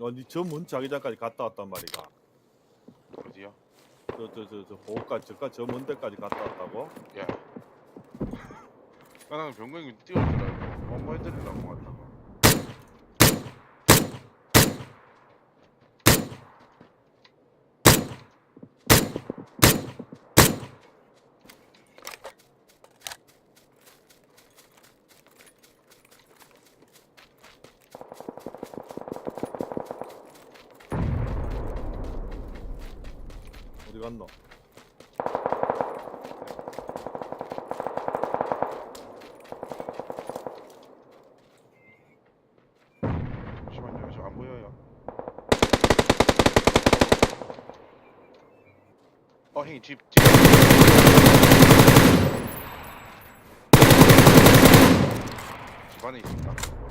어니 저문 자기장까지 갔다 왔단 말이가. 어디요? 저 저 저저 보호까지 저까 저 먼 데까지 갔다 왔다고? 야. 아, 나는 병경이 알고 엄마 해드리려고 왔다가. 어디 갔노? 잠시만요. 저 안 보여요. 어, 형님 집 집. 집 안에 있습니다.